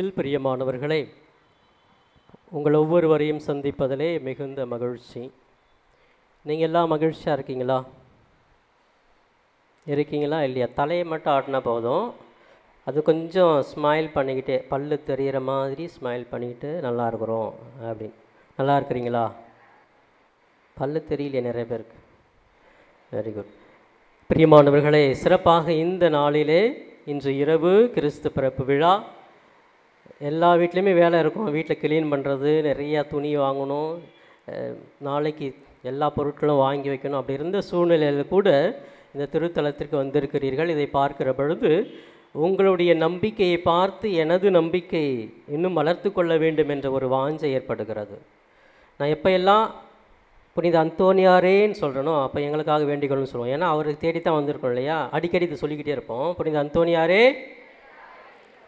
இயேசுவில் பிரியமானவர்களே உங்கள் ஒவ்வொருவரையும் சந்திப்பதிலே மிகுந்த மகிழ்ச்சி. நீங்கள் எல்லாம் மகிழ்ச்சியாக இருக்கீங்களா? இருக்கீங்களா இல்லையா? தலையை மட்டும் ஆட்டினா போதும். அது கொஞ்சம் ஸ்மைல் பண்ணிக்கிட்டே பல்லு தெரிகிற மாதிரி ஸ்மைல் பண்ணிக்கிட்டு நல்லா இருக்கிறோம் அப்படின்னு. நல்லா இருக்கிறீங்களா? பல்லு தெரியலையே நிறைய பேருக்கு. வெரி குட் பிரியமானவர்களே சிறப்பாக இந்த நாளிலே இன்று இரவு கிறிஸ்து பிறப்பு விழா. எல்லா வீட்லேயுமே வேலை இருக்கும். வீட்டில் க்ளீன் பண்ணுறது நிறையா துணி வாங்கணும் நாளைக்கு எல்லா பொருட்களும் வாங்கி வைக்கணும். அப்படி இருந்த சூழ்நிலையில் கூட இந்த திருத்தலத்திற்கு வந்திருக்கிறீர்கள். இதை பார்க்கிற பொழுது உங்களுடைய நம்பிக்கையை பார்த்து எனது நம்பிக்கை இன்னும் வளர்த்து கொள்ள வேண்டும் என்ற ஒரு வாஞ்சை ஏற்படுகிறது. நான் எப்போ எல்லாம் புனித அந்தோனியாரேன்னு சொல்கிறனோ அப்போ எங்களுக்காக வேண்டிக்கொள்ளுன்னு சொல்லுவோம். ஏன்னா அவருக்கு தேடி தான் வந்திருக்கோம் இல்லையா? அடிக்கடி இது சொல்லிக்கிட்டே இருப்போம். புனித அந்தோனியாரே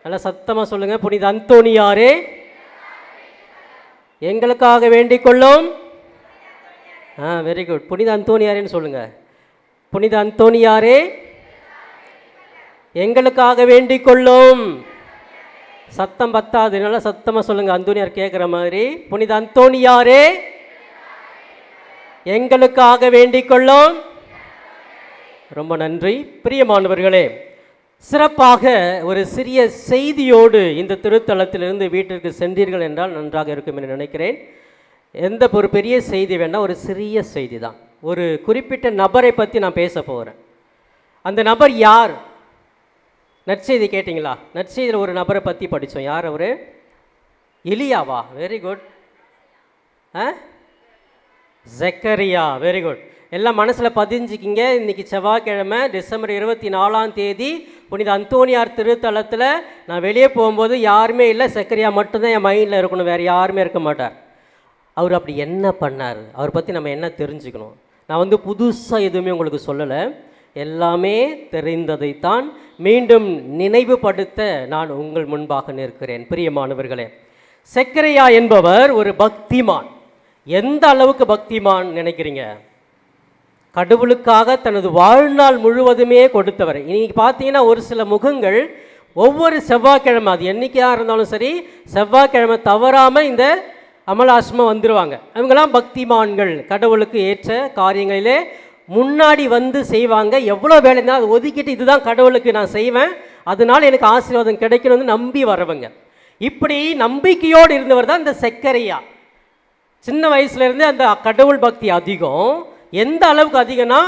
நல்லா சத்தமாக சொல்லுங்கள் புனித அந்தோனியாரே எங்களுக்காக வேண்டிக் கொள்ளும். ஆ வெரி குட் புனித அந்தோனியாரேன்னு சொல்லுங்கள் புனித அந்தோனியாரே எங்களுக்காக வேண்டிக் கொள்ளும். சத்தம் பத்தாது. நல்லா சத்தமாக சொல்லுங்கள் அந்தோனியார் கேட்குற மாதிரி. புனித அந்தோனியாரே எங்களுக்காக வேண்டிக் கொள்ளும். ரொம்ப நன்றி. பிரியமானவர்களே சிறப்பாக ஒரு சிறிய செய்தியோடு இந்த திருத்தலத்திலிருந்து வீட்டிற்கு சென்றீர்கள் என்றால் நன்றாக இருக்கும் என்று நினைக்கிறேன். எந்த ஒரு பெரிய செய்தி வேண்டாம் ஒரு சிறிய செய்தி தான் ஒரு குறிப்பிட்ட நபரை பற்றி நான் பேச போகிறேன் அந்த நபர் யார்? நற்செய்தி கேட்டிங்களா? நற்செய்தியில் ஒரு நபரை பற்றி படித்தோம் யார் அவர்? எலியாவா? வெரி குட் ஆ? ஜக்கரியா வெரி குட் எல்லாம் மனசில் பதிஞ்சுக்கிங்க. இன்னைக்கு செவ்வாய்க்கிழமை டிசம்பர் இருபத்தி நாலாம் தேதி புனித அந்தோனியார் திருத்தலத்தில் நான் வெளியே போகும்போது யாருமே இல்லை. சக்கரியா மட்டும்தான் என் மைண்டில் இருக்கணும். வேறு யாருமே இருக்க மாட்டார். அவர் அப்படி என்ன பண்ணார்? அவர் பற்றி நம்ம என்ன தெரிஞ்சுக்கணும்? நான் வந்து புதுசாக எதுவுமே உங்களுக்கு சொல்லலை. எல்லாமே தெரிந்ததைத்தான் மீண்டும் நினைவுபடுத்த நான் உங்கள் முன்பாக நிற்கிறேன். பிரியமானவர்களே செக்கரையா என்பவர் ஒரு பக்திமான். எந்த அளவுக்கு பக்திமான் நினைக்கிறீங்க? கடவுளுக்காக தனது வாழ்நாள் முழுவதுமே கொடுத்தவர். இன்னைக்கு பார்த்தீங்கன்னா ஒரு சில முகங்கள் ஒவ்வொரு செவ்வாய்க்கிழமை அது என்னைக்காக இருந்தாலும் சரி செவ்வாய்க்கிழமை தவறாமல் இந்த அமலாஷ்மா வந்துடுவாங்க அவங்கெல்லாம் பக்திமான்கள். கடவுளுக்கு ஏற்ற காரியங்களிலே முன்னாடி வந்து செய்வாங்க. எவ்வளோ வேலை இருந்தாலும் அதை ஒதுக்கிட்டு இதுதான் கடவுளுக்கு நான் செய்வேன். அதனால் எனக்கு ஆசீர்வாதம் கிடைக்கணும்னு நம்பி வரவங்க. இப்படி நம்பிக்கையோடு இருந்தவர் தான் இந்த செக்கரையா. சின்ன வயசுலேருந்தே அந்த கடவுள் பக்தி அதிகம். எந்த அளவுக்கு அதிகம்னா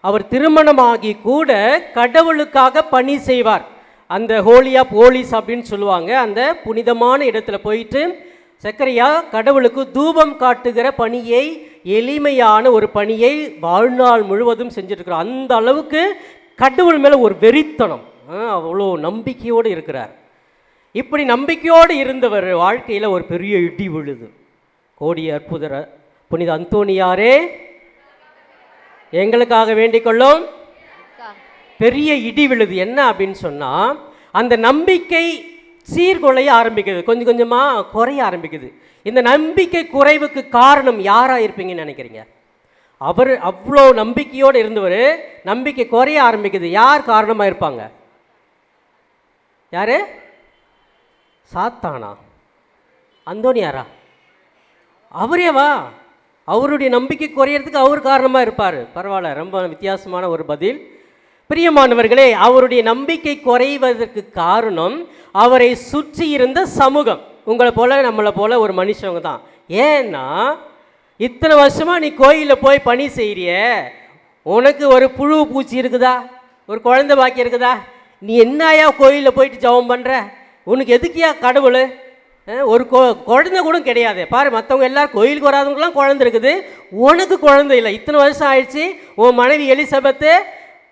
அவர் திருமணமாகி கூட கடவுளுக்காக பணி செய்வார். அந்த ஹோலியா போலீஸ் அப்படின்னு சொல்லுவாங்க. அந்த புனிதமான இடத்துல போயிட்டு சக்கரையா கடவுளுக்கு தூபம் காட்டுகிற பணியை எளிமையான ஒரு பணியை வாழ்நாள் முழுவதும் செஞ்சுருக்கிறார் அந்த அளவுக்கு கடவுள் மேலே ஒரு வெறித்தனம். ஆ, அவ்வளோ நம்பிக்கையோடு இருக்கிறார். இப்படி நம்பிக்கையோடு இருந்தவர் வாழ்க்கையில் ஒரு பெரிய இடி விழுது. கோடி அற்புதர புனித அந்தோனியாரே எங்களுக்காக வேண்டிக் கொள்ளும். பெரிய இடி விழுது என்ன அப்படின்னு சொன்னால் அந்த நம்பிக்கை சீர்குலைய ஆரம்பிக்குது. கொஞ்சம் கொஞ்சமாக குறைய ஆரம்பிக்குது. இந்த நம்பிக்கை குறைவுக்கு காரணம் யாராக இருப்பீங்கன்னு நினைக்கிறீங்க? அவர் அவ்வளோ நம்பிக்கையோடு இருந்தவர் நம்பிக்கை குறைய ஆரம்பிக்குது. யார் காரணமாக இருப்பாங்க? யாரு? சாத்தானா? அந்தோனியாரா அவரே வா. அவருடைய நம்பிக்கை குறையறதுக்கு அவர் காரணமாக இருப்பார். பரவாயில்ல ரொம்ப வித்தியாசமான ஒரு பதில். பிரியமானவர்களே அவருடைய நம்பிக்கை குறைவதற்கு காரணம் அவரை சுற்றி இருந்த சமூகம். உங்களை போல் நம்மளை போல் ஒரு மனுஷவங்க தான். ஏன்னா இத்தனை வருஷமாக நீ கோயிலில் போய் பணி செய்கிறிய உனக்கு ஒரு புழு பூச்சி இருக்குதா? ஒரு குழந்தை பாக்கி இருக்குதா? நீ என்னையா கோயிலில் போயிட்டு ஜெபம் பண்ணுற உனக்கு எதுக்கியா கடவுள்? ஒரு கொ குழந்தை கூட கிடையாது. பாரு மற்றவங்க எல்லாரும் கோயிலுக்கு வராதவங்களாம் குழந்தை இருக்குது. உனக்கு குழந்தை இல்லை. இத்தனை வருஷம் ஆயிடுச்சு. உன் மனைவி எலிசபத்து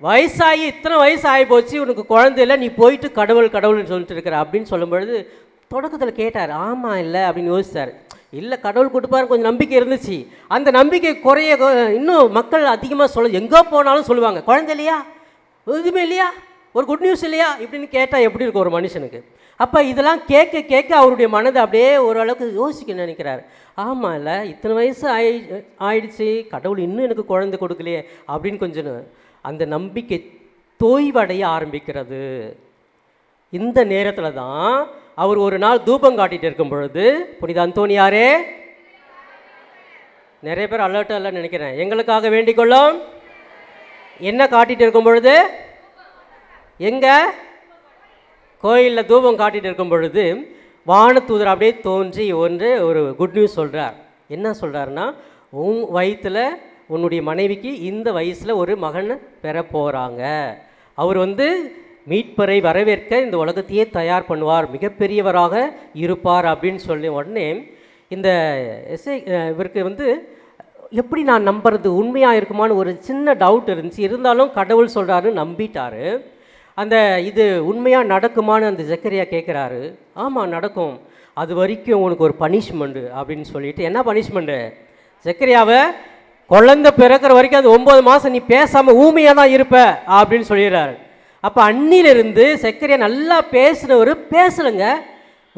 வயசாகி இத்தனை வயசு ஆகி போச்சு. உனக்கு குழந்தை இல்லை. நீ போயிட்டு கடவுள் கடவுள்னு சொல்லிட்டு இருக்கிற அப்படின்னு சொல்லும்பொழுது தொடக்கத்தில் கேட்டார். ஆமாம் இல்லை அப்படின்னு யோசித்தார் இல்லை கடவுள் கொடுப்பாரு கொஞ்சம் நம்பிக்கை இருந்துச்சு. அந்த நம்பிக்கை குறைய இன்னும் மக்கள் அதிகமாக சொல்ல எங்கே போனாலும் சொல்லுவாங்க. குழந்தை இல்லையா? எதுவுமே இல்லையா? ஒரு குட் நியூஸ் இல்லையா? இப்படின்னு கேட்டால் எப்படி இருக்கும் ஒரு மனுஷனுக்கு? அப்போ இதெல்லாம் கேட்க கேட்க அவருடைய மனதை அப்படியே ஓரளவுக்கு யோசிக்க நினைக்கிறார். ஆமாம் இல்லை இத்தனை வயசு ஆயி ஆயிடுச்சு கடவுள் இன்னும் எனக்கு குழந்தை கொடுக்கலையே அப்படின்னு கொஞ்சம் அந்த நம்பிக்கை தோய்வடைய ஆரம்பிக்கிறது. இந்த நேரத்தில் தான் அவர் ஒரு நாள் தூபம் காட்டிகிட்டு இருக்கும் பொழுது புனித அந்தோனியாரே நிறைய பேர் அலர்ட்டாக இல்லைன்னு நினைக்கிறேன். எங்களுக்காக வேண்டிக் கொள்ளும் என்ன காட்டிகிட்டு இருக்கும் பொழுது? எங்கே? கோயிலில் தூபம் காட்டிகிட்டு இருக்கும் பொழுது வானத்தூதர் அப்படியே தோன்றி ஒன்று ஒரு குட் நியூஸ் சொல்கிறார் என்ன சொல்கிறாருன்னா உன் வயிற்றில் உன்னுடைய மனைவிக்கு இந்த வயசில் ஒரு மகன் பெற போகிறாங்க அவர் வந்து மீட்பரை வரவேற்க இந்த உலகத்தையே தயார் பண்ணுவார் மிகப்பெரியவராக இருப்பார் அப்படின்னு சொல்லி உடனே இந்த எஸ்ஐ இவருக்கு வந்து எப்படி நான் நம்புறது? உண்மையாக இருக்குமான்னு ஒரு சின்ன டவுட் இருந்துச்சு. இருந்தாலும் கடவுள் சொல்கிறாருன்னு நம்பிட்டாரு. அந்த இது உண்மையாக நடக்குமான்னு அந்த ஜக்கரியா கேட்குறாரு ஆமாம் நடக்கும். அது வரைக்கும் உனக்கு ஒரு பனிஷ்மெண்ட்டு அப்படின்னு சொல்லிட்டு என்ன பனிஷ்மெண்ட்டு ஜக்கரியாவை குழந்த பிறக்கிற வரைக்கும் அது ஒம்பது மாதம் நீ பேசாமல் ஊமையாக தான் இருப்ப அப்படின்னு சொல்லிடுறாரு. அப்போ அன்னிலிருந்து சக்கரையா நல்லா பேசினவர் பேசலைங்க.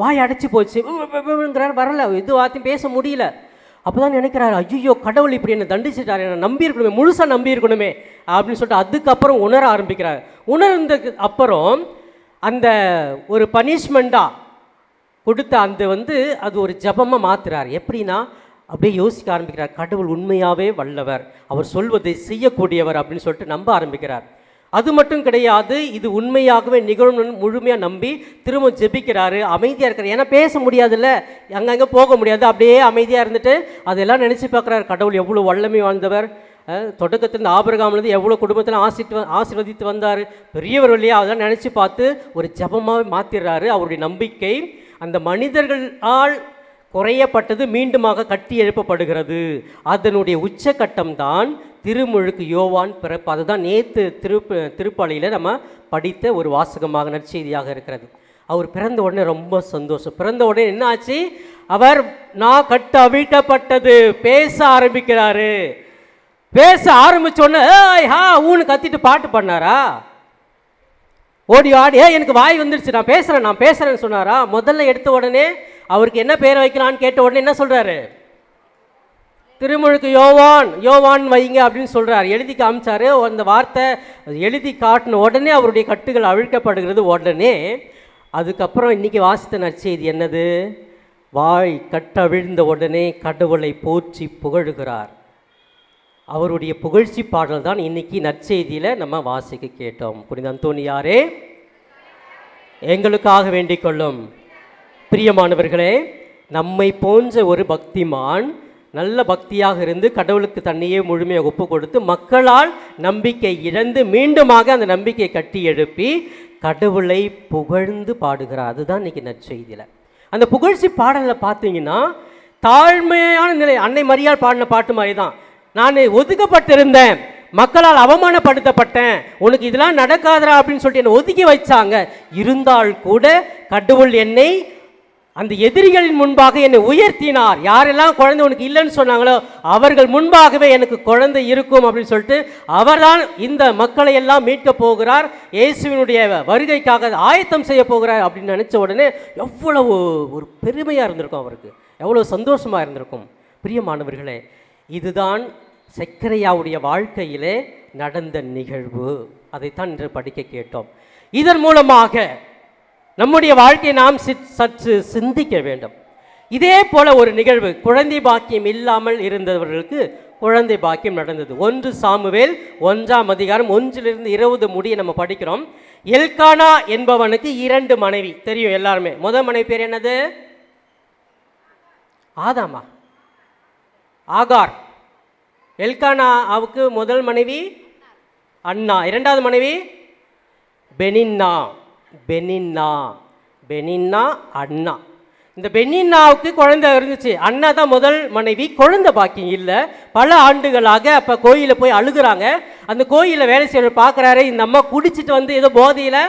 வாய் அடைச்சி போச்சுங்கிறார் வரல. இது வார்த்தையும் பேச முடியல. அப்போ தான் நினைக்கிறாரு ஐயோ கடவுள் இப்படி என்னை தண்டிச்சிட்டாரு. என்னை நம்பியிருக்கணுமே முழுசாக நம்பியிருக்கணுமே அப்படின்னு சொல்லிட்டு அதுக்கப்புறம் உணர ஆரம்பிக்கிறார். உணர்ந்ததுக்கு அப்புறம் அந்த ஒரு பனிஷ்மெண்ட்டாக கொடுத்த அந்த வந்து அது ஒரு ஜபமாக மாற்றுறார் எப்படின்னா அப்படியே யோசிக்க ஆரம்பிக்கிறார். கடவுள் உண்மையாகவே வல்லவர். அவர் சொல்வதை செய்யக்கூடியவர் அப்படின்னு சொல்லிட்டு நம்ப ஆரம்பிக்கிறார். அது மட்டும் கிடையாது இது உண்மையாகவே நிகழும் முழுமையாக நம்பி திரும்ப ஜெபிக்கிறாரு. அமைதியாக இருக்கிறார். ஏன்னா பேச முடியாதுல்ல. அங்கங்கே போக முடியாது. அப்படியே அமைதியாக இருந்துட்டு அதெல்லாம் நினச்சி பார்க்குறாரு. கடவுள் எவ்வளோ வல்லமை வாழ்ந்தவர் தொடக்கத்தில் தொடக்கத்துல ஆபரகாம்லேருந்து எவ்வளோ குடும்பத்தில் ஆசிட்டு ஆசிர்வதித்து வந்தார்? பெரியவர் இல்லையா அதெல்லாம் நினச்சி பார்த்து ஒரு ஜபமாக மாற்றிடுறாரு அவருடைய நம்பிக்கை அந்த மனிதர்களால் குறையப்பட்டது மீண்டுமாக கட்டி எழுப்பப்படுகிறது. அதனுடைய உச்சகட்டம் தான் திருமுழுக்கு யோவான் பிறப்பு. அதுதான் நேற்று திருப்பு திருப்பாளையில் நம்ம படித்த ஒரு வாசகமாக நற்செய்தியாக இருக்கிறது. அவர் பிறந்த உடனே ரொம்ப சந்தோஷம். பிறந்த உடனே என்ன ஆச்சு அவர் நான் கட்டு அவிழ்க்கப்பட்டது பேச ஆரம்பிக்கிறாரு. பேச ஆரம்பிச்ச உடனே ஹா ஊன்னு கத்திட்டு பாட்டு பண்ணாரா ஓடி ஆடி ஏ எனக்கு வாய் வந்துடுச்சு நான் பேசுகிறேன் நான் பேசுகிறேன்னு சொன்னாரா? முதல்ல எடுத்த உடனே அவருக்கு என்ன பேர் வைக்கலான்னு கேட்ட உடனே என்ன சொல்கிறாரு திருமுழுக்கு யோவான் யோவான் வைங்க அப்படின்னு சொல்றார். எழுதி காமிச்சாரு. அந்த வார்த்தை எழுதி காட்டின உடனே அவருடைய கட்டுகள் அவிழ்க்கப்படுகிறது உடனே அதுக்கப்புறம் இன்னைக்கு வாசித்த நற்செய்தி என்னது? வாய் கட்டவிழ்ந்த உடனே கடவுளை போற்றி புகழுகிறார். அவருடைய புகழ்ச்சி பாடல் தான் இன்னைக்கு நற்செய்தியில் நம்ம வாசிக்க கேட்டோம். புனித யாரே எங்களுக்காக வேண்டிக் கொள்ளும். பிரியமானவர்களே நம்மை போன்ற ஒரு பக்திமான் நல்ல பக்தியாக இருந்து கடவுளுக்கு தன்னையே முழுமையாக ஒப்பு கொடுத்து மக்களால் நம்பிக்கை இழந்து மீண்டுமாக அந்த நம்பிக்கையை கட்டி எழுப்பி கடவுளை புகழ்ந்து பாடுகிறார். அதுதான் இன்னைக்கு நற்செய்தியில். அந்த புகழ்ச்சி பாடலில் பார்த்தீங்கன்னா தாழ்மையான நிலை அன்னை மரியாள் பாடின பாட்டு மாதிரி தான் நான் ஒதுக்கப்பட்டிருந்தேன். மக்களால் அவமானப்படுத்தப்பட்டேன். உனக்கு இதெல்லாம் நடக்காதரா அப்படின்னு சொல்லிட்டு என்னை ஒதுக்கி வச்சாங்க. இருந்தால் கூட கடவுள் என்னை அந்த எதிரிகளின் முன்பாக என்னை உயர்த்தினார். யாரெல்லாம் குழந்தை உனக்கு இல்லைன்னு சொன்னாங்களோ அவர்கள் முன்பாகவே எனக்கு குழந்தை இருக்கும் அப்படின்னு சொல்லிட்டு அவர்தான் இந்த மக்களை எல்லாம் மீட்க போகிறார். இயேசுவினுடைய வருகைக்காக ஆயத்தம் செய்ய போகிறார் அப்படின்னு நினச்ச உடனே எவ்வளவு ஒரு பெருமையாக இருந்திருக்கும் அவருக்கு. எவ்வளோ சந்தோஷமாக இருந்திருக்கும். பிரியமானவர்களே இதுதான் சக்கரையாவுடைய வாழ்க்கையிலே நடந்த நிகழ்வு. அதைத்தான் இன்று படிக்க கேட்டோம். இதன் மூலமாக நம்முடைய வாழ்க்கையை நாம் சிற்- சற்று சிந்திக்க வேண்டும். இதே போல ஒரு நிகழ்வு குழந்தை பாக்கியம் இல்லாமல் இருந்தவர்களுக்கு குழந்தை பாக்கியம் நடந்தது. ஒன்று சாமுவேல் ஒன்றாம் அதிகாரம் ஒன்றிலிருந்து இருபது முடிய நம்ம படிக்கிறோம். எல்கானா என்பவனுக்கு இரண்டு மனைவி. தெரியும் எல்லாருமே. முதல் மனைவி பேர் என்னது? ஆதாமா. ஆகார். எல்கானாவுக்கு முதல் மனைவி அண்ணா. இரண்டாவது மனைவி பெனின்னா. பெனின்னா. பெனின்னா அண்ணா. இந்த பெனின்னாவுக்கு குழந்தை இருந்துச்சு. அண்ணா தான் முதல் மனைவி. குழந்தை பாக்கியம் இல்லை. பல ஆண்டுகளாக அப்போ கோயிலில் போய் அழுகுறாங்க. அந்த கோயிலில் வேலை செய்யறவர் பார்க்குறாரு இந்த அம்மா குடிச்சிட்டு வந்து ஏதோ போதையில்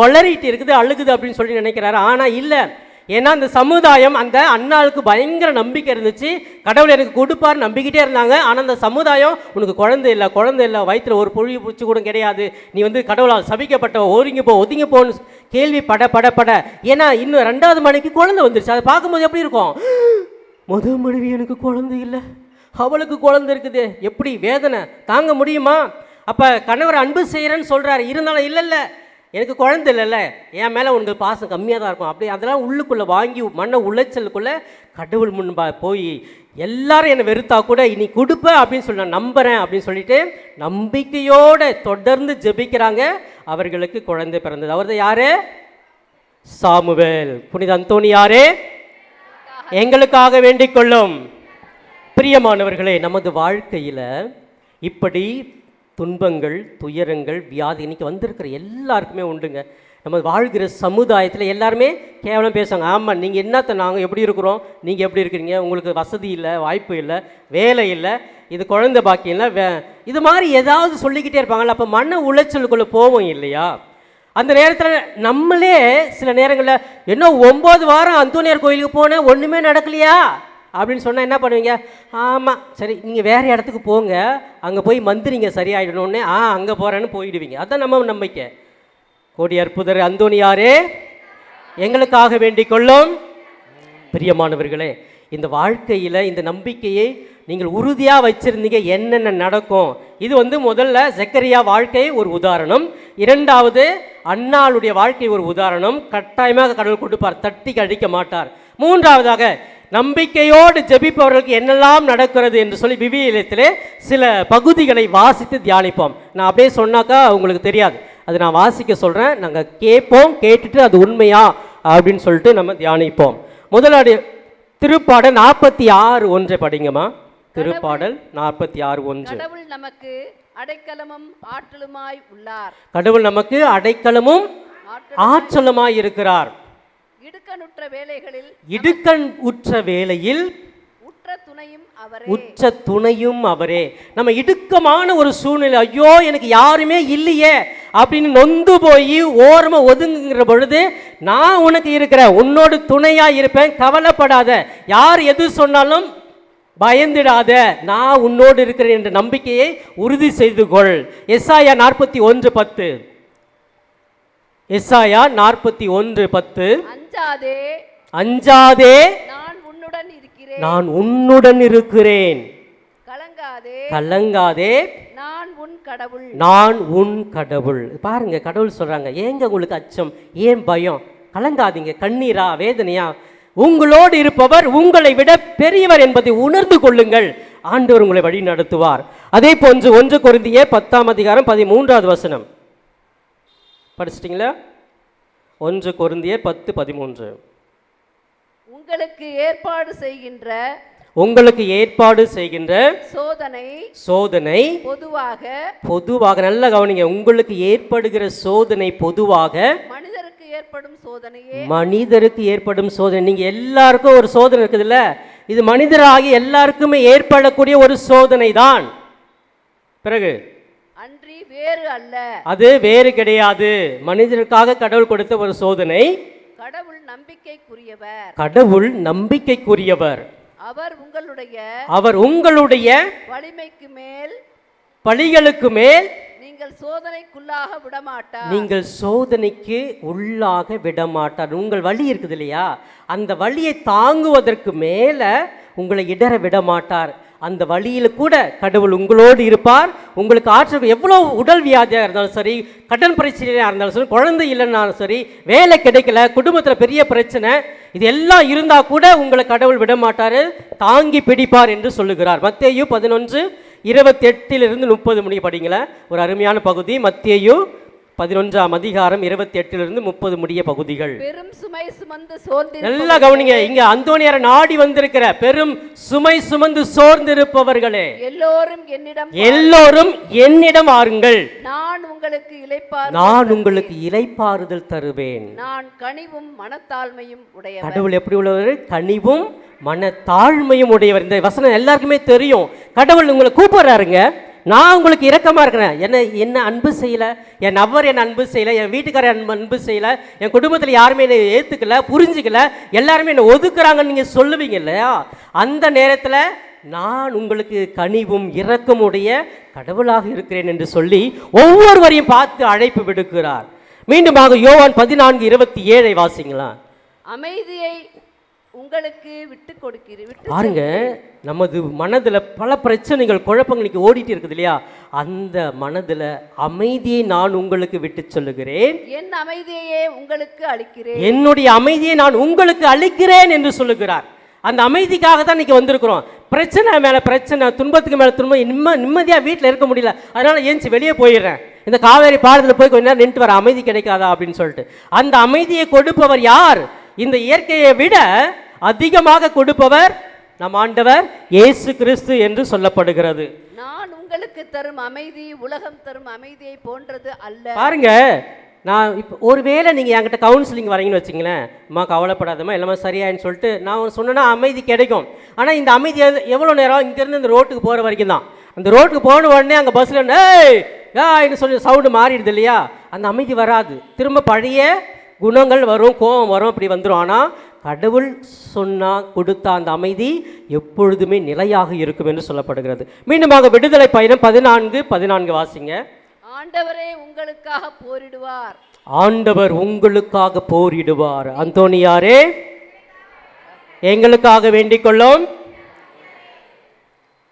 ஒளரிட்டு இருக்குது அழுகுது அப்படின்னு சொல்லி நினைக்கிறாரு. ஆனால் இல்லை. ஏன்னா அந்த சமுதாயம் அந்த அண்ணாளுக்கு பயங்கர நம்பிக்கை இருந்துச்சு. கடவுள் எனக்கு கொடுப்பார் நம்பிக்கிட்டே இருந்தாங்க. ஆனால் அந்த சமுதாயம் உனக்கு குழந்தை இல்லை குழந்தை இல்லை வயிற்றில் ஒரு புழி பூச்சி கூட கிடையாது. நீ வந்து கடவுளால் சபிக்கப்பட்ட ஒதுங்கி போ ஒதுங்கி போன்னு கேள்வி பட பட பட. ஏன்னா இன்னும் ரெண்டாவது மணிக்கு குழந்தை வந்துருச்சு. அதை பார்க்கும்போது எப்படி இருக்கும்? முதல் மனைவி எனக்கு குழந்தை இல்லை. அவளுக்கு குழந்தை இருக்குது. எப்படி? வேதனை. தாங்க முடியுமா? அப்போ கணவர் அன்பு செய்கிறேன்னு சொல்கிறாரு இருந்தாலும் இல்லை இல்லை எனக்கு குழந்தை இல்லைல்ல. என் மேலே உங்கள் பாசம் கம்மியாக தான் இருக்கும். அப்படி அதெல்லாம் உள்ளுக்குள்ளே வாங்கி மன உளைச்சலுக்குள்ளே கடவுள் முன்பா போய் எல்லாரும் என்னை வெறுத்தா கூட இனி கொடுப்ப அப்படின்னு சொல்லி நான் நம்புகிறேன் அப்படின்னு சொல்லிட்டு நம்பிக்கையோடு தொடர்ந்து ஜெபிக்கிறாங்க. அவர்களுக்கு குழந்தை பிறந்தது. அவர் யாரு? சாமுவேல். புனித அந்தோணியாரே எங்களுக்காக வேண்டிக் கொள்ளும். பிரியமானவர்களே நமது வாழ்க்கையில் இப்படி துன்பங்கள் துயரங்கள் வியாதி இன்னைக்கு வந்திருக்கிற எல்லாருக்குமே உண்டுங்க. நம்ம வாழ்கிற சமுதாயத்தில் எல்லாருமே கேவலம் பேசுவாங்க. ஆமாம் நீங்கள் என்னத்தை நாங்கள் எப்படி இருக்கிறோம்? நீங்கள் எப்படி இருக்கிறீங்க? உங்களுக்கு வசதி இல்லை வாய்ப்பு இல்லை வேலை இல்லை இது குழந்தை பாக்கியம் இல்லை வே இது மாதிரி ஏதாவது சொல்லிக்கிட்டே இருப்பாங்கல்ல. அப்போ மன உளைச்சலுக்குள்ளே போவோம் இல்லையா? அந்த நேரத்தில் நம்மளே சில நேரங்களில் என்ன ஒம்பது வாரம் அந்தோனியார் கோயிலுக்கு போனேன் ஒன்றுமே நடக்கலையா? அப்படின்னு சொன்னால் என்ன பண்ணுவீங்க? ஆமாம் சரி நீங்கள் வேறு இடத்துக்கு போங்க. அங்கே போய் மந்திரிங்க சரியாயிடணுன்னே ஆ அங்கே போகிறேன்னு போயிடுவீங்க. அதான் நம்ம நம்பிக்கை. கோடி அற்புதர் அந்தோனியாரே எங்களுக்காக வேண்டிக் கொள்ளும். பிரியமானவர்களே இந்த வாழ்க்கையில் இந்த நம்பிக்கையை நீங்கள் உறுதியாக வச்சுருந்தீங்க என்னென்ன நடக்கும்? இது வந்து முதல்ல செக்கரியா வாழ்க்கை ஒரு உதாரணம். இரண்டாவது அண்ணாளுடைய வாழ்க்கை ஒரு உதாரணம். கட்டாயமாக கடவுள் கொடுப்பார் தட்டி கழிக்க மாட்டார். மூன்றாவதாக நம்பிக்கையோடு ஜெபிப்பவர்களுக்கு என்னெல்லாம் நடக்கிறது என்று சொல்லி விவிலியத்திலே சில பகுதிகளை வாசித்து தியானிப்போம். நான் அப்படியே சொன்னாக்கா உங்களுக்கு தெரியாது. அது நான் வாசிக்க சொல்கிறேன் நாங்கள் கேட்போம் கேட்டுட்டு அது உண்மையா அப்படின்னு சொல்லிட்டு நம்ம தியானிப்போம். முதலாடி திருப்பாடல் நாற்பத்தி ஆறு ஒன்றை படிங்கம்மா. திருப்பாடல் நாற்பத்தி ஆறு ஒன்று. கடவுள் நமக்கு அடைக்கலமும் ஆற்றலுமாய் உள்ளார். கடவுள் நமக்கு அடைக்கலமும் ஆற்றல் ஆற்றலுமாய் இருக்கிறார். இடுக்கணுற்ற வேலைகளில் இடுக்கண் உற்ற வேளையில் உற்ற துணையும் அவரே. உற்ற துணையும் அவரே. நம்ம இடுக்கமான ஒரு சூழ்நிலை ஐயோ எனக்கு யாருமே இல்லையே அப்படின்னு நொந்து போய் ஓரமா ஒதுங்குகிற பொழுது நான் உனக்கு இருக்கிறேன் உன்னோடு துணையா இருப்பேன் கவலைப்படாத. யார் எது சொன்னாலும் பயந்திடாத. நான் உன்னோடு இருக்கிறேன் என்ற நம்பிக்கையை உறுதி செய்து கொள். எஸ்ஆயா நாற்பத்தி ஒன்று பத்து. எஸ்ஆயா நாற்பத்தி ஒன்று பத்து. அஞ்சாதே. அஞ்சாதே. நான் உன்னுடன் இருக்கிறேன். நான் உன்னுடன் இருக்கிறேன். கலங்காதே. கலங்காதே. நான் உன் கடவுள். நான் உன் கடவுள். பாருங்க கடவுள் சொல்றாங்க ஏங்க உங்களுக்கு அச்சம்? ஏன் பயம்? கலங்காதீங்க கண்ணீரா வேதனையா? உங்களோடு இருப்பவர் உங்களை விட பெரியவர் என்பதை உணர்ந்து கொள்ளுங்கள். ஆண்டவர் உங்களை வழி நடத்துவார். அதே போன்று ஒன்று கொரிந்திய பத்தாம் அதிகாரம் பதிமூன்றாவது வசனம். படிச்சிட்டிங்களா? ஒன்று கொரிந்தியர் பத்து பதிமூன்று. உங்களுக்கு ஏற்பாடு செய்கின்ற உங்களுக்கு ஏற்பாடு செய்கின்ற சோதனை சோதனை பொதுவாக பொதுவாக நல்ல கவனிங்க உங்களுக்கு ஏற்படுகிற சோதனை பொதுவாக மனிதருக்கு ஏற்படும் சோதனையே. மனிதருக்கு ஏற்படும் சோதனை. நீங்க எல்லாருக்கும் ஒரு சோதனை இருக்குதுல்ல? இது மனிதராகி எல்லாருக்குமே ஏற்படக்கூடிய ஒரு சோதனை தான் பிறகு வேறு அல்ல. அது வேறு கிடையாது. மனிதருக்காக கடவுள் கொடுத்த ஒரு சோதனை. கடவுள் நம்பிக்கைக்குரியவர். கடவுள் நம்பிக்கைக்குரியவர். அவர் உங்களுடைய அவர் உங்களுடைய வலிமைக்கு மேல் பழிகளுக்கு மேல் நீங்கள் சோதனைக்குள்ளாக விடமாட்டார். நீங்கள் சோதனைக்கு உள்ளாக விடமாட்டார். உங்கள் வலி இருக்குது இல்லையா? அந்த வலியை தாங்குவதற்கு மேலே உங்களை இடற விட மாட்டார் அந்த வழியில் கூட கடவுள் உங்களோடு இருப்பார். உங்களுக்கு ஆற்றல் எவ்வளோ உடல் வியாதியாக இருந்தாலும் சரி கடன் பிரச்சனையாக இருந்தாலும் சரி குழந்தை இல்லைன்னாலும் சரி வேலை கிடைக்கல குடும்பத்தில் பெரிய பிரச்சனை இது எல்லாம் இருந்தால் கூட உங்களை கடவுள் விட மாட்டார் தாங்கி பிடிப்பார் என்று சொல்லுகிறார். மத்தேயு பதினொன்று இருபத்தெட்டிலிருந்து முப்பது மணி படிங்களேன். ஒரு அருமையான பகுதி. மத்தியையும் பதினொன்றாம் அதிகாரம் இருபத்தி எட்டிலிருந்து முப்பது முடிய பகுதிகள். பெரும் சுமை சுமந்து சோர்ந்து நல்லா கவனிங்க இங்க அந்தோனியார நாடி வந்திருக்கிற பெரும் சுமை சுமந்து சோர்ந்திருப்பவர்களே. எல்லோரும் என்னிடம் எல்லோரும் என்னிடம் வாருங்கள். நான் உங்களுக்கு இளைப்பார் நான் உங்களுக்கு இலைப்பாறுதல் தருவேன். நான் கனிவும் மனத்தாழ்மையும் உடையவர் கடவுள் எப்படி உள்ளவர்? கனிவும் மனத்தாழ்மையும் உடையவர். இந்த வசனம் எல்லாருக்குமே தெரியும். கடவுள் உங்களை கூப்பிடுறாருங்க. நான் உங்களுக்கு இரக்கமாக இருக்கிறேன். என்ன என்ன அன்பு செய்யலை. என் நவர் என் அன்பு செய்யலை. என் வீட்டுக்காரர் என் அன்பு செய்யலை. என் குடும்பத்தில் யாருமே என்னை ஏற்றுக்கல புரிஞ்சிக்கல. எல்லாருமே என்னை ஒதுக்குறாங்கன்னு நீங்கள் சொல்லுவீங்க இல்லையா? அந்த நேரத்தில் நான் உங்களுக்கு கனிவும் இரக்கமுடைய கடவுளாக இருக்கிறேன் என்று சொல்லி ஒவ்வொருவரையும் பார்த்து அழைப்பு விடுக்கிறார். மீண்டுமாக யோவான் பதினான்கு இருபத்தி ஏழை வாசிங்களா அமைதியை உங்களுக்கு விட்டு கொடுக்கிறேன் பாருங்க நமது மனதில் பல பிரச்சனைகள் குழப்பங்கள் இன்னைக்கு ஓடிட்டு இருக்குது இல்லையா? அந்த மனதில் அமைதியை நான் உங்களுக்கு விட்டு சொல்லுகிறேன். என் அமைதியையே உங்களுக்கு அளிக்கிறேன். என்னுடைய அமைதியை நான் உங்களுக்கு அளிக்கிறேன் என்று சொல்லுகிறார். அந்த அமைதிக்காக தான் இன்னைக்கு வந்திருக்கிறோம். பிரச்சனை மேலே பிரச்சனை துன்பத்துக்கு மேலே துன்பம் நிம்ம நிம்மதியாக வீட்டில் இருக்க முடியல. அதனால ஏஞ்சி வெளியே போயிடுறேன். இந்த காவேரி பாலத்தில் போய் கொஞ்ச நேரம் நின்று வர அமைதி கிடைக்காதா அப்படின்னு சொல்லிட்டு. அந்த அமைதியை கொடுப்பவர் யார்? இந்த இயற்கையை விட அதிகமாக கொடுப்பவர் நம் ஆண்டவர் இயேசு கிறிஸ்து என்று சொல்லப்படுகிறது. நான் உங்களுக்கு தரும் அமைதி உலகம் தரும் அமைதியை போன்றது அல்ல. பாருங்க நான் இப்போ ஒருவேளை நீங்கள் என்கிட்ட கவுன்சிலிங் வரீங்கன்னு வச்சுங்களேன் அம்மா கவலைப்படாதம்மா எல்லாமே சரியாயின்னு சொல்லிட்டு நான் சொன்னேன்னா அமைதி கிடைக்கும். ஆனால் இந்த அமைதி எவ்வளோ நேரம் இங்கேருந்து இந்த ரோட்டுக்கு போகிற வரைக்கும் தான். அந்த ரோட்டுக்கு போன உடனே அங்கே பஸ்ஸில் ஏய் ஏன்னு சொல்லி சவுண்டு மாறிடுது இல்லையா? அந்த அமைதி வராது. திரும்ப பழைய குணங்கள் வரும் கோபம் வரும் அப்படி வந்துடும் ஆனால் கடவுள் சொன்னா கொடுத்த அந்த அமைதி எப்பொழுதுமே நிலையாக இருக்கும் என்று சொல்லப்படுகிறது. மீண்டுமாக விடுதலை பயணம் பதினான்கு பதினான்கு வாசிங்க. ஆண்டவரே உங்களுக்காக போரிடுவார். ஆண்டவர் உங்களுக்காக போரிடுவார். அந்தோனியாரே எங்களுக்காக வேண்டிக் கொள்ளும்.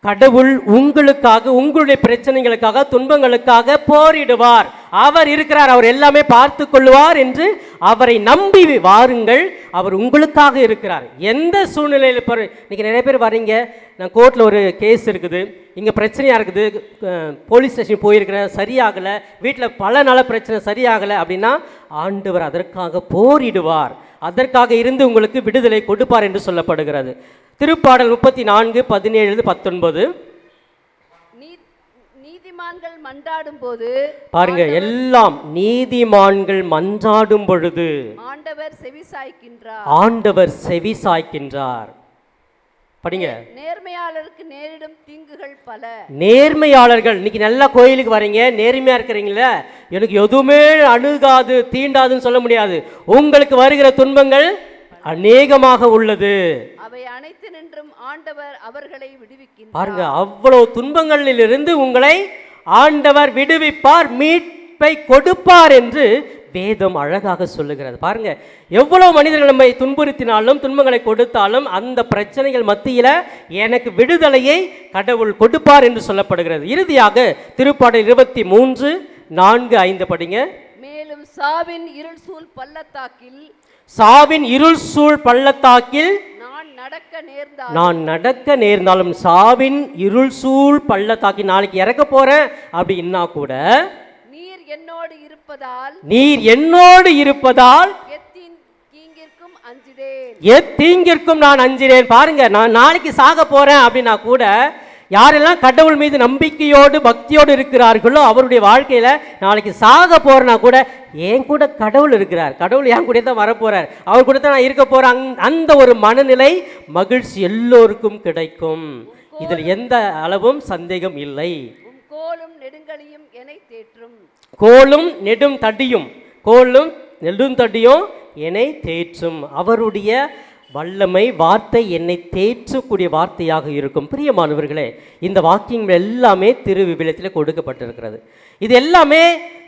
கடவுள் உங்களுக்காக உங்களுடைய பிரச்சனைகளுக்காக துன்பங்களுக்காக போரிடுவார். அவர் இருக்கிறார் அவர் எல்லாமே பார்த்து கொள்வார் என்று அவரை நம்பி வாருங்கள். அவர் உங்களுக்காக இருக்கிறார். எந்த சூழ்நிலையில் இப்போ இன்றைக்கி நிறைய பேர் வரீங்க. நான் கோர்ட்டில் ஒரு கேஸ் இருக்குது. இங்கே பிரச்சனையாக இருக்குது. போலீஸ் ஸ்டேஷன் போயிருக்கிறேன். சரியாகலை. வீட்டில் பல நாள பிரச்சனை சரியாகலை அப்படின்னா ஆண்டவர் அதற்காக போரிடுவார். அதற்காக இருந்து உங்களுக்கு விடுதலை கொடுப்பார் என்று சொல்லப்படுகிறது. திருப்பாடல் முப்பத்தி நான்கு பதினேழு பத்தொன்பது. நீதிமான்கள் மன்றாடும் போது பாருங்க எல்லாம் நீதிமான்கள் மன்றாடும் பொழுது ஆண்டவர் செவிசாய்க்கின்றார் ஆண்டவர் செவி சாய்க்கின்றார். படிங்க. நேர்மையாளருக்கு நேரிடும் தீங்குகள் பல. நேர்மையாளர்கள் இன்னைக்கு நல்லா கோயிலுக்கு வரீங்க நேர்மையா இருக்கிறீங்களே எனக்கு எதுவுமே அணுகாது தீண்டாதுன்னு சொல்ல முடியாது. உங்களுக்கு வருகிற துன்பங்கள் அநேகமாக உள்ளது. அவை அனைத்து நின்றும் ஆண்டவர் அவர்களை விடுவிக்கின்றார். பாருங்க அவ்வளவு துன்பங்களிலிருந்து உங்களை ஆண்டவர் விடுவிப்பார் மீட்பை கொடுப்பார் என்று வேதம் அழகாக சொல்லுகிறது. பாருங்க எவ்வளவு மனிதர்கள் நம்மை துன்புறுத்தினாலும் துன்பங்களை கொடுத்தாலும் அந்த பிரச்சனைகள் மத்தியில எனக்கு விடுதலையை கடவுள் கொடுப்பார் என்று சொல்லப்படுகிறது. இறுதியாக திருப்பாடல் இருபத்தி மூன்று நான்கு ஐந்து படிங்க. மேலும் சாவின் இருள் சூழ் பள்ளத்தாக்கில் சாவின் இருள் சூழ் பள்ளத்தாக்கில் நான் நடக்க நேர்ந்தால் நான் நடக்க நேர்ந்தாலும் சாவின் இருள் சூழ் பள்ளத்தாக்கி நாளைக்கு இறக்க போறேன். அப்படின்னா கூட நீர் என்னோடு இருப்பதால் நீர் என்னோடு இருப்பதால் தீங்கிற்கும் எத்தீங்கிற்கும் நான் அஞ்சினேன். பாருங்க நான் நாளைக்கு சாக போறேன் அப்படின்னா கூட யாரெல்லாம் கடவுள் மீது நம்பிக்கையோடு பக்தியோடு இருக்கிறார்களோ அவருடைய வாழ்க்கையில நாளைக்கு சாக போறேன்னா கூட என் கூட கடவுள் இருக்கிறார். கடவுள் என் கூட தான் வரப்போறார். அவர் கூட தான் நான் இருக்க போறேன். அந்த- அந்த ஒரு மனநிலை மகிழ்ச்சி எல்லோருக்கும் கிடைக்கும். இதில் எந்த அளவும் சந்தேகம் இல்லை. கோலும் நெடுங்கலியும் என்னை தேற்றும். கோலும் நெடும் தடியும் கோலும் நெடும் தடியும் என்னை தேற்றும். அவருடைய வல்லமை வார்த்தை என்னை தேற்றக்கூடிய வார்த்தையாக இருக்கும். பிரியமானவர்களே இந்த வாக்கியங்கள் எல்லாமே திரு விபிலத்தில் கொடுக்கப்பட்டிருக்கிறது. இது எல்லாமே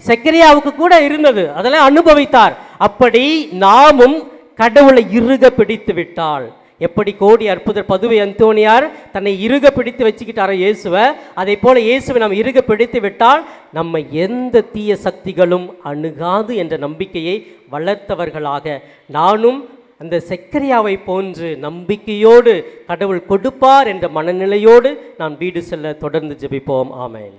செக்கரியாவுக்கு கூட இருந்தது. அதெல்லாம் அனுபவித்தார். அப்படி நாமும் கடவுளை இறுக பிடித்து விட்டால். எப்படி கோடி அற்புதர் பதுவை அந்தோனியார் தன்னை இறுக பிடித்து வச்சுக்கிட்டாரோ இயேசுவை அதை போல இயேசுவை நாம் இறுக பிடித்து விட்டால் நம்ம எந்த தீய சக்திகளும் அணுகாது என்ற நம்பிக்கையை வளர்த்தவர்களாக. நானும் அந்த செக்கரியாவை போன்று நம்பிக்கையோடு கடவுள் கொடுப்பார் என்ற மனநிலையோடு நான் வீடு செல்ல தொடர்ந்து ஜெபிப்போம். ஆமேன்.